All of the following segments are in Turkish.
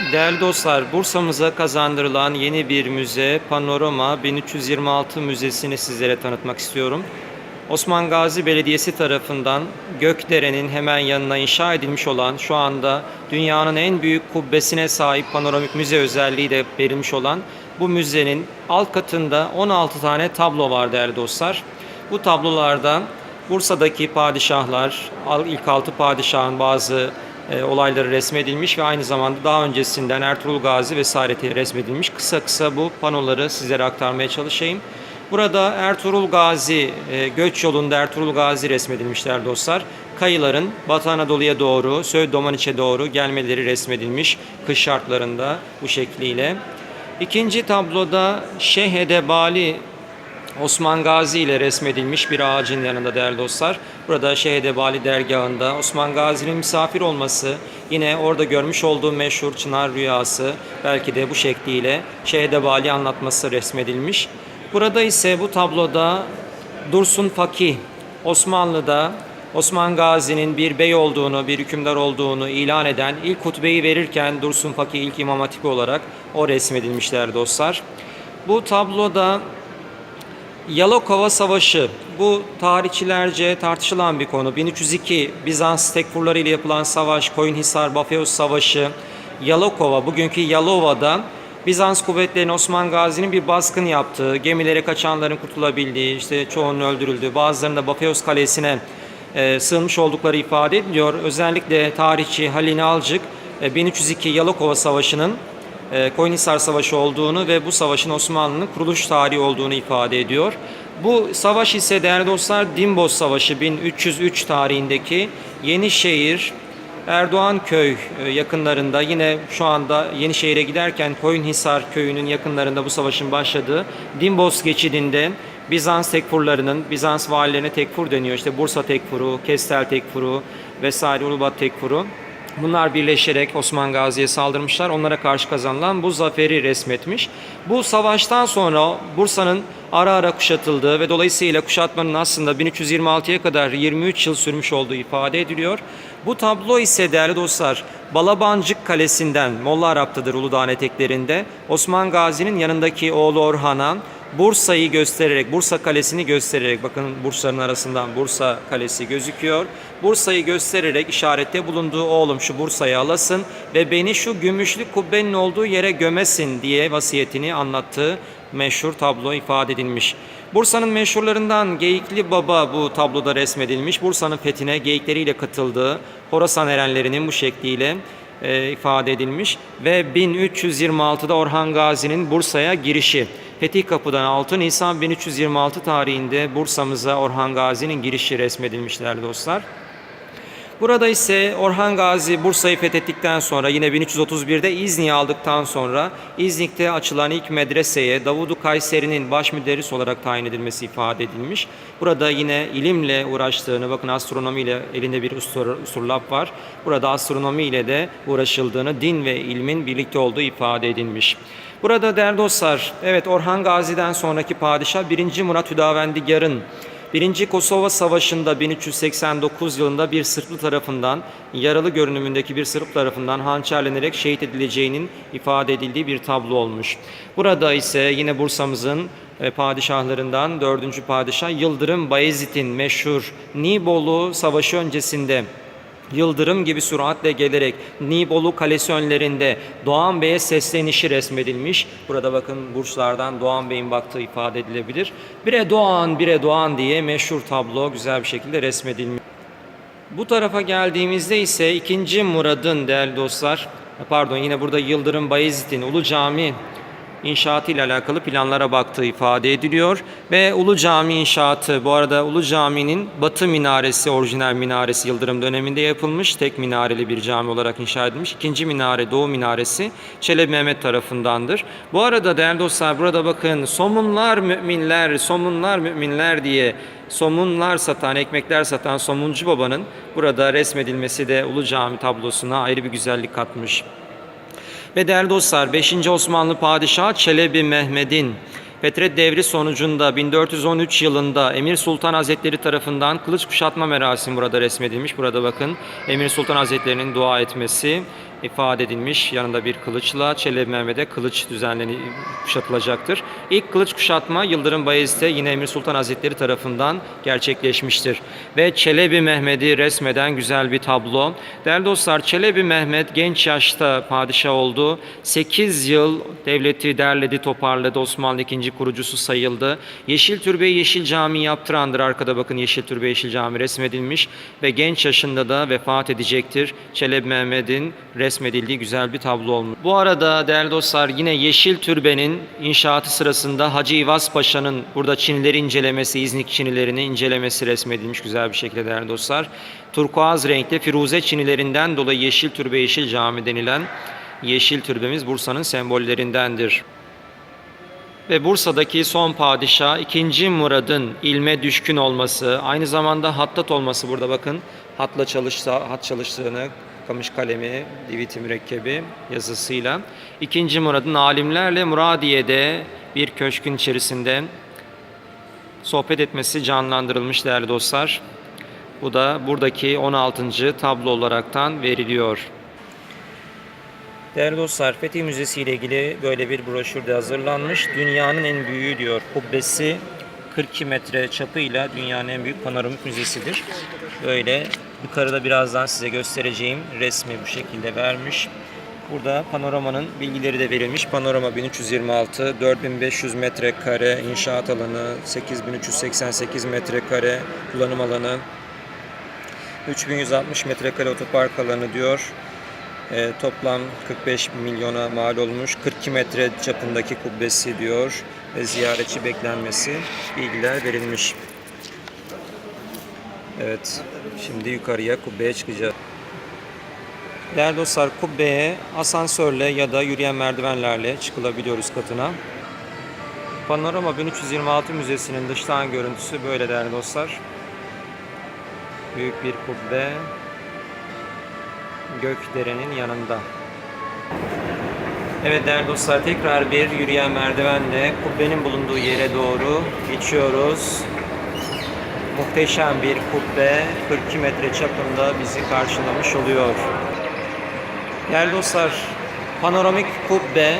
Değerli dostlar, Bursa'mıza kazandırılan yeni bir müze Panorama 1326 Müzesi'ni sizlere tanıtmak istiyorum. Osman Gazi Belediyesi tarafından Gökdere'nin hemen yanına inşa edilmiş olan şu anda dünyanın en büyük kubbesine sahip panoramik müze özelliği de verilmiş olan bu müzenin alt katında 16 tane tablo var değerli dostlar. Bu tablolardan Bursa'daki padişahlar, ilk altı padişahın bazı e, olayları resmedilmiş ve aynı zamanda daha öncesinden Ertuğrul Gazi vesareti resmedilmiş. Kısa kısa bu panoları sizlere aktarmaya çalışayım. Burada Ertuğrul Gazi, e, göç yolunda Ertuğrul Gazi resmedilmişler dostlar. Kayıların Batı Anadolu'ya doğru, Söğüt Domaniç'e doğru gelmeleri resmedilmiş kış şartlarında bu şekliyle. İkinci tabloda Şeyh Edebali Osman Gazi ile resmedilmiş bir ağacın yanında değerli dostlar. Burada Şehidebali dergahında Osman Gazi'nin misafir olması, yine orada görmüş olduğu meşhur Çınar rüyası belki de bu şekliyle Şehidebali anlatması resmedilmiş. Burada ise bu tabloda Dursun Fakih Osmanlı'da Osman Gazi'nin bir bey olduğunu, bir hükümdar olduğunu ilan eden ilk hutbeyi verirken Dursun Fakih ilk imam hatibi olarak o resmedilmişler dostlar. Bu tabloda Yalokova Savaşı bu tarihçilerce tartışılan bir konu. 1302 Bizans Tekfurları ile yapılan savaş, Koyunhisar Bafeus Savaşı, Yalokova bugünkü Yalova'da Bizans kuvvetlerinin Osman Gazi'nin bir baskın yaptığı, gemilere kaçanların kurtulabildiği, işte çoğunun öldürüldüğü, bazılarının da Bafeus Kalesi'ne e, sığınmış oldukları ifade ediliyor. Özellikle tarihçi Halil Alcık e, 1302 Yalokova Savaşı'nın e, Koyunhisar Savaşı olduğunu ve bu savaşın Osmanlı'nın kuruluş tarihi olduğunu ifade ediyor. Bu savaş ise değerli dostlar Dimbos Savaşı 1303 tarihindeki Yenişehir Erdoğan köy e, yakınlarında yine şu anda Yenişehir'e giderken Koyunhisar köyünün yakınlarında bu savaşın başladığı Dimbos geçidinde Bizans tekfurlarının, Bizans valilerine tekfur deniyor. İşte Bursa tekfuru, Kestel tekfuru vesaire Ulubat tekfuru. Bunlar birleşerek Osman Gazi'ye saldırmışlar. Onlara karşı kazanılan bu zaferi resmetmiş. Bu savaştan sonra Bursa'nın ara ara kuşatıldığı ve dolayısıyla kuşatmanın aslında 1326'ya kadar 23 yıl sürmüş olduğu ifade ediliyor. Bu tablo ise değerli dostlar Balabancık Kalesi'nden Molla Arap'tadır Uludağ'ın eteklerinde Osman Gazi'nin yanındaki oğlu Orhan'a Bursa'yı göstererek, Bursa Kalesi'ni göstererek, bakın Bursa'nın arasından Bursa Kalesi gözüküyor. Bursa'yı göstererek işarette bulunduğu oğlum şu Bursa'yı alasın ve beni şu gümüşlü kubbenin olduğu yere gömesin diye vasiyetini anlattığı meşhur tablo ifade edilmiş. Bursa'nın meşhurlarından Geyikli Baba bu tabloda resmedilmiş. Bursa'nın fethine geyikleriyle katıldığı Horasan erenlerinin bu şekliyle e, ifade edilmiş ve 1326'da Orhan Gazi'nin Bursa'ya girişi. Fetih Kapı'dan 6 Nisan 1326 tarihinde Bursa'mıza Orhan Gazi'nin girişi resmedilmişler dostlar. Burada ise Orhan Gazi Bursa'yı fethettikten sonra yine 1331'de İznik'i aldıktan sonra İznik'te açılan ilk medreseye Davudu Kayseri'nin baş müderris olarak tayin edilmesi ifade edilmiş. Burada yine ilimle uğraştığını, bakın astronomiyle elinde bir usurlap var. Burada astronomiyle de uğraşıldığını, din ve ilmin birlikte olduğu ifade edilmiş. Burada değerli dostlar, evet Orhan Gazi'den sonraki padişah 1. Murat Hüdavendigar'ın Birinci Kosova Savaşı'nda 1389 yılında bir Sırplı tarafından, yaralı görünümündeki bir Sırp tarafından hançerlenerek şehit edileceğinin ifade edildiği bir tablo olmuş. Burada ise yine Bursa'mızın e, padişahlarından dördüncü padişah Yıldırım Bayezid'in meşhur Nibolu Savaşı öncesinde yıldırım gibi süratle gelerek Nibolu Kalesi önlerinde Doğan Bey'e seslenişi resmedilmiş. Burada bakın burçlardan Doğan Bey'in baktığı ifade edilebilir. Bire Doğan, bire Doğan diye meşhur tablo güzel bir şekilde resmedilmiş. Bu tarafa geldiğimizde ise 2. Murad'ın değerli dostlar, pardon yine burada Yıldırım Bayezid'in Ulu Cami inşaatı ile alakalı planlara baktığı ifade ediliyor. Ve Ulu Cami inşaatı bu arada Ulu Cami'nin batı minaresi orijinal minaresi Yıldırım döneminde yapılmış. Tek minareli bir cami olarak inşa edilmiş. İkinci minare Doğu minaresi Çelebi Mehmet tarafındandır. Bu arada değerli dostlar burada bakın somunlar müminler, somunlar müminler diye somunlar satan, ekmekler satan somuncu babanın burada resmedilmesi de Ulu Cami tablosuna ayrı bir güzellik katmış. Ve değerli dostlar 5. Osmanlı Padişahı Çelebi Mehmet'in Fetret devri sonucunda 1413 yılında Emir Sultan Hazretleri tarafından kılıç kuşatma merasimi burada resmedilmiş. Burada bakın Emir Sultan Hazretleri'nin dua etmesi ifade edilmiş. Yanında bir kılıçla Çelebi Mehmet'e kılıç düzenleni kuşatılacaktır. İlk kılıç kuşatma Yıldırım Bayezid'e yine Emir Sultan Hazretleri tarafından gerçekleşmiştir. Ve Çelebi Mehmet'i resmeden güzel bir tablo. Değerli dostlar Çelebi Mehmet genç yaşta padişah oldu. 8 yıl devleti derledi, toparladı. Osmanlı ikinci kurucusu sayıldı. Yeşil Türbe'yi Yeşil Cami yaptırandır. Arkada bakın Yeşil Türbe Yeşil Cami resmedilmiş ve genç yaşında da vefat edecektir. Çelebi Mehmet'in resmedildiği güzel bir tablo olmuş. Bu arada değerli dostlar yine Yeşil Türbe'nin inşaatı sırasında Hacı İvaz Paşa'nın burada Çinileri incelemesi, İznik Çinilerini incelemesi resmedilmiş güzel bir şekilde değerli dostlar. Turkuaz renkte Firuze Çinilerinden dolayı Yeşil Türbe Yeşil Cami denilen Yeşil Türbemiz Bursa'nın sembollerindendir. Ve Bursa'daki son padişah 2. Murad'ın ilme düşkün olması, aynı zamanda hattat olması burada bakın. Hatla çalışsa, hat çalıştığını, kamış kalemi, diviti mürekkebi yazısıyla. 2. Murad'ın alimlerle Muradiye'de bir köşkün içerisinde sohbet etmesi canlandırılmış değerli dostlar. Bu da buradaki 16. tablo olaraktan veriliyor. Değerli dostlar, Fetih Müzesi ile ilgili böyle bir broşür de hazırlanmış. Dünyanın en büyüğü diyor. Kubbesi 42 metre çapıyla dünyanın en büyük panoramik müzesidir. Böyle yukarıda birazdan size göstereceğim resmi bu şekilde vermiş. Burada panoramanın bilgileri de verilmiş. Panorama 1326, 4500 metrekare inşaat alanı, 8388 metrekare kullanım alanı, 3160 metrekare otopark alanı diyor. E, toplam 45 milyona mal olmuş. 42 metre çapındaki kubbesi diyor ve ziyaretçi beklenmesi bilgiler verilmiş. Evet, şimdi yukarıya kubbeye çıkacağız. Değerli dostlar, kubbeye asansörle ya da yürüyen merdivenlerle çıkılabiliyoruz katına. Panorama 1326 Müzesi'nin dıştan görüntüsü böyle değerli dostlar. Büyük bir kubbe. Gökdere'nin yanında. Evet değerli dostlar tekrar bir yürüyen merdivenle kubbenin bulunduğu yere doğru geçiyoruz. Muhteşem bir kubbe 42 metre çapında bizi karşılamış oluyor. Değerli dostlar panoramik kubbe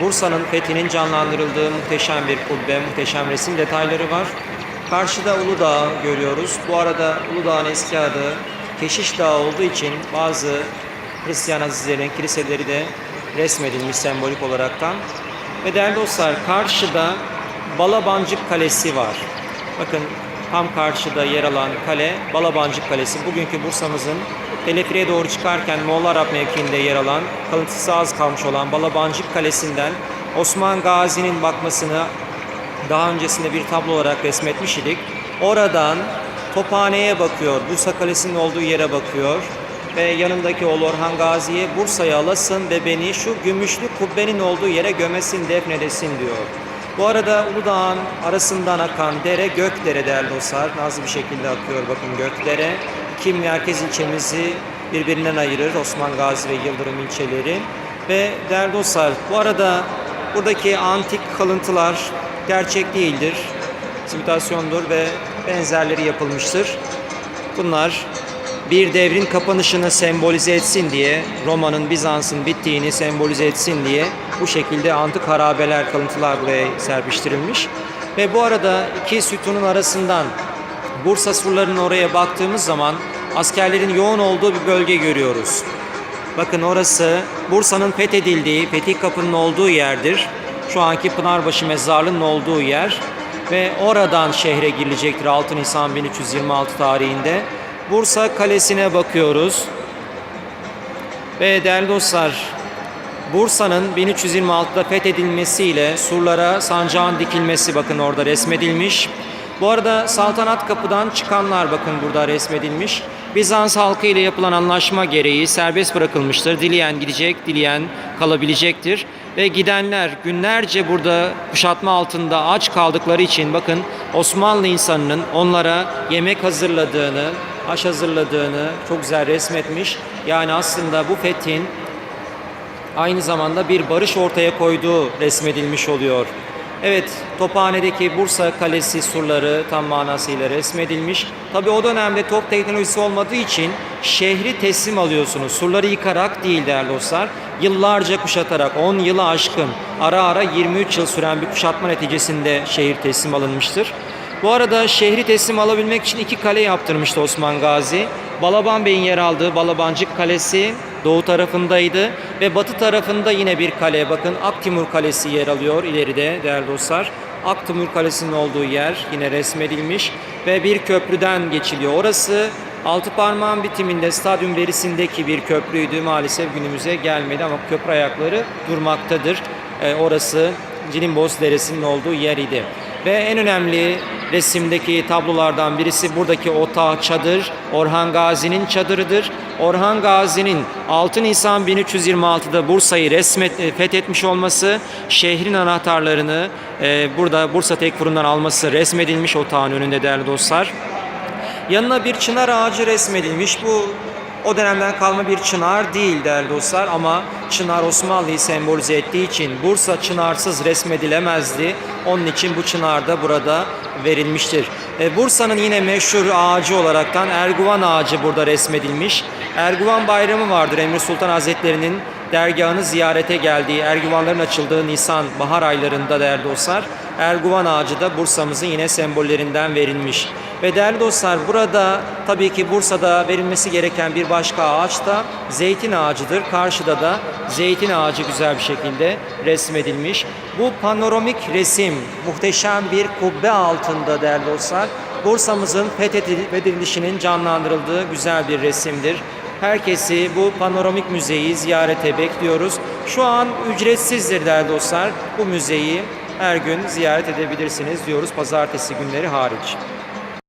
Bursa'nın fethinin canlandırıldığı muhteşem bir kubbe, muhteşem resim detayları var. Karşıda Uludağ görüyoruz. Bu arada Uludağ'ın eski adı Keşiş Dağı olduğu için bazı Hristiyan azizlerin kiliseleri de resmedilmiş sembolik olaraktan. Ve değerli dostlar karşıda Balabancık Kalesi var. Bakın tam karşıda yer alan kale Balabancık Kalesi. Bugünkü Bursa'mızın teleferiye doğru çıkarken Moğol Arap mevkiinde yer alan, kalıntısı az kalmış olan Balabancık Kalesi'nden Osman Gazi'nin bakmasını daha öncesinde bir tablo olarak resmetmiş idik. Oradan Tophane'ye bakıyor, Bursa Kalesi'nin olduğu yere bakıyor ve yanındaki oğlu Orhan Gazi'ye Bursa'ya alasın ve beni şu gümüşlü kubbenin olduğu yere gömesin, defnedesin diyor. Bu arada Uludağ'ın arasından akan dere Gökdere değerli dostlar. Nazlı bir şekilde akıyor bakın Gökdere. İki merkez ilçemizi birbirinden ayırır Osman Gazi ve Yıldırım ilçeleri. Ve değerli dostlar bu arada buradaki antik kalıntılar gerçek değildir. Simülasyondur ve benzerleri yapılmıştır. Bunlar bir devrin kapanışını sembolize etsin diye, Roma'nın, Bizans'ın bittiğini sembolize etsin diye bu şekilde antik harabeler, kalıntılar buraya serpiştirilmiş. Ve bu arada iki sütunun arasından Bursa surlarının oraya baktığımız zaman askerlerin yoğun olduğu bir bölge görüyoruz. Bakın orası Bursa'nın fethedildiği, Fetih Kapı'nın olduğu yerdir. Şu anki Pınarbaşı Mezarlığı'nın olduğu yer ve oradan şehre girilecektir 6 Nisan 1326 tarihinde. Bursa Kalesi'ne bakıyoruz. Ve değerli dostlar, Bursa'nın 1326'da fethedilmesiyle surlara sancağın dikilmesi bakın orada resmedilmiş. Bu arada Saltanat Kapı'dan çıkanlar bakın burada resmedilmiş. Bizans halkı ile yapılan anlaşma gereği serbest bırakılmıştır. Dileyen gidecek, dileyen kalabilecektir. Ve gidenler günlerce burada kuşatma altında aç kaldıkları için bakın Osmanlı insanının onlara yemek hazırladığını, aş hazırladığını çok güzel resmetmiş. Yani aslında bu fethin aynı zamanda bir barış ortaya koyduğu resmedilmiş oluyor. Evet, Tophane'deki Bursa Kalesi surları tam manasıyla resmedilmiş. Tabi o dönemde top teknolojisi olmadığı için şehri teslim alıyorsunuz. Surları yıkarak değil değerli dostlar. Yıllarca kuşatarak 10 yılı aşkın ara ara 23 yıl süren bir kuşatma neticesinde şehir teslim alınmıştır. Bu arada şehri teslim alabilmek için iki kale yaptırmıştı Osman Gazi. Balaban Bey'in yer aldığı Balabancık Kalesi doğu tarafındaydı ve batı tarafında yine bir kale. Bakın Aktimur Kalesi yer alıyor ileride değerli dostlar. Aktimur Kalesi'nin olduğu yer yine resmedilmiş ve bir köprüden geçiliyor. Orası altı parmağın bitiminde stadyum verisindeki bir köprüydü. Maalesef günümüze gelmedi ama köprü ayakları durmaktadır. Ee, orası Cilimboz Deresi'nin olduğu yer idi. Ve en önemli resimdeki tablolardan birisi buradaki otağı çadır Orhan Gazi'nin çadırıdır. Orhan Gazi'nin 6 Nisan 1326'da Bursa'yı resmet e, fethetmiş olması, şehrin anahtarlarını e, burada Bursa Tekfur'undan alması resmedilmiş otağın önünde değerli dostlar. Yanına bir çınar ağacı resmedilmiş. Bu o dönemden kalma bir çınar değil değerli dostlar ama çınar Osmanlı'yı sembolize ettiği için Bursa çınarsız resmedilemezdi. Onun için bu çınar da burada verilmiştir. E, Bursa'nın yine meşhur ağacı olaraktan Erguvan ağacı burada resmedilmiş. Erguvan bayramı vardır Emir Sultan Hazretleri'nin dergahını ziyarete geldiği, Erguvanların açıldığı Nisan bahar aylarında değerli dostlar. Erguvan ağacı da Bursa'mızın yine sembollerinden verilmiş. Ve değerli dostlar burada tabii ki Bursa'da verilmesi gereken bir başka ağaç da zeytin ağacıdır. Karşıda da zeytin ağacı güzel bir şekilde resmedilmiş. Bu panoramik resim muhteşem bir kubbe altında değerli dostlar. Bursa'mızın fethedilişinin canlandırıldığı güzel bir resimdir. Herkesi bu panoramik müzeyi ziyarete bekliyoruz. Şu an ücretsizdir değerli dostlar. Bu müzeyi her gün ziyaret edebilirsiniz diyoruz pazartesi günleri hariç.